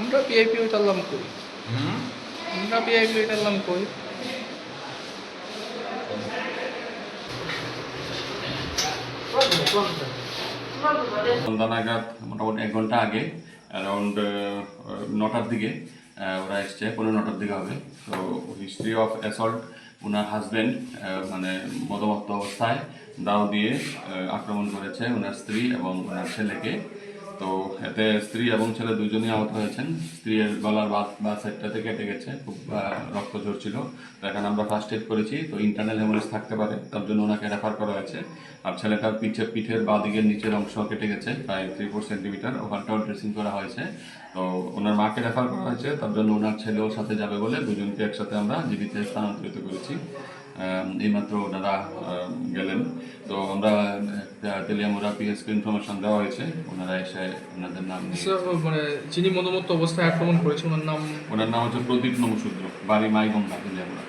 আমরা পিআইপি ওইটারলাম কই? আমরা পিআইপি ওইটারলাম কই? সন্ধ্যা নাগাদ মোটামুটি এক ঘণ্টা আগে অ্যারাউন্ড নটার দিকে ওরা এসছে পনেরো নটার দিকে হবে। তো হিস্ট্রি অফ অ্যাসল্ট ওনার হাজব্যান্ড মানে মদমত্ত অবস্থায় দাও দিয়ে আক্রমণ করেছে ওনার স্ত্রী এবং ওনার ছেলেকে। তো এতে স্ত্রী এবং ছেলে দুজনেই আহত হয়েছেন। স্ত্রীর গলার বা সাইডটাতে কেটে গেছে, খুব রক্ত ঝরছিল। তো এখানে আমরা ফার্স্ট এড করেছি, তো ইন্টারনাল হেমোরেজ থাকতে পারে, তার জন্য ওনাকে রেফার করা হয়েছে। আর ছেলেটার পিঠে পিঠের বা দিকের নিচের অংশ কেটে গেছে, প্রায় থ্রি ফোর সেন্টিমিটার ওখানটাও ড্রেসিং করা হয়েছে। তো ওনার মাকে রেফার করা হয়েছে, তার জন্য ওনার ছেলেও সাথে যাবে বলে দুজনকে একসাথে আমরা জীবিতে স্থানান্তরিত করেছি। এইমাত্র ওনারা গেলেন। তো আমরা আহ, তেলিয়ামুড়া পিএসকে ইনফরমেশন দেওয়া হয়েছে। ওনারা এসে ওনাদের নাম মানে যিনি মনোমত অবস্থায় আক্রমণ করেছে ওনার নাম ওনার নাম হচ্ছে প্রদীপ নমসূদ্র বাড়ি মাইগঙ্গা তেলিয়ামুড়া।